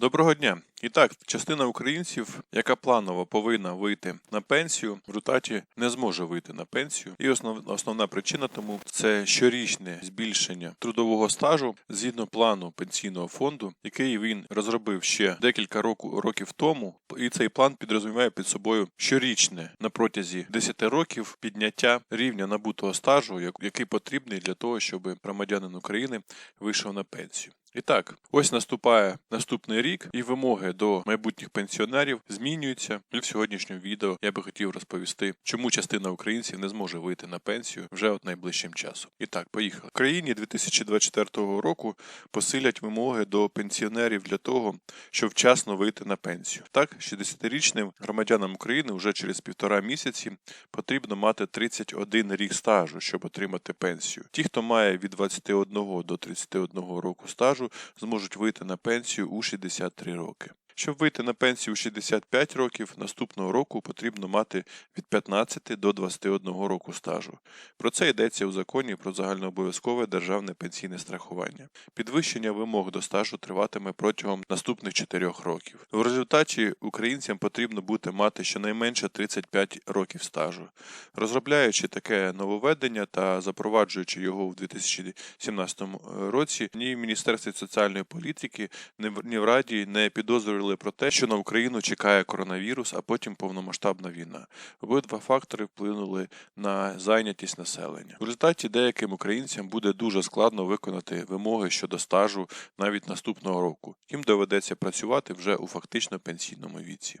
Доброго дня! І так, частина українців, яка планово повинна вийти на пенсію, в результаті не зможе вийти на пенсію. І основ, основна причина тому це щорічне збільшення трудового стажу згідно плану пенсійного фонду, який він розробив ще декілька року, років тому. І цей план підрозуміває під собою щорічне на протязі 10 років підняття рівня набутого стажу, який потрібний для того, щоб громадянин України вийшов на пенсію. І так, ось наступає наступний рік, і вимоги до майбутніх пенсіонерів змінюються. І в сьогоднішньому відео я би хотів розповісти, чому частина українців не зможе вийти на пенсію вже от найближчим часом. І так, поїхали. В країні 2024 року посилять вимоги до пенсіонерів для того, щоб вчасно вийти на пенсію. Так, 60-річним громадянам України вже через півтора місяці потрібно мати 31 рік стажу, щоб отримати пенсію. Ті, хто має від 21 до 31 року стажу, зможуть вийти на пенсію у 63 роки. Щоб вийти на пенсію у 65 років, наступного року потрібно мати від 15 до 21 року стажу. Про це йдеться у законі про загальнообов'язкове державне пенсійне страхування. Підвищення вимог до стажу триватиме протягом наступних 4 років. В результаті українцям потрібно буде мати щонайменше 35 років стажу. Розробляючи таке нововведення та запроваджуючи його в 2017 році, ні в Міністерстві соціальної політики, ні в- Раді не підозрювали про те, що на Україну чекає коронавірус, а потім повномасштабна війна. Обидва фактори вплинули на зайнятість населення. В результаті деяким українцям буде дуже складно виконати вимоги щодо стажу навіть наступного року. Їм доведеться працювати вже у фактично пенсійному віці.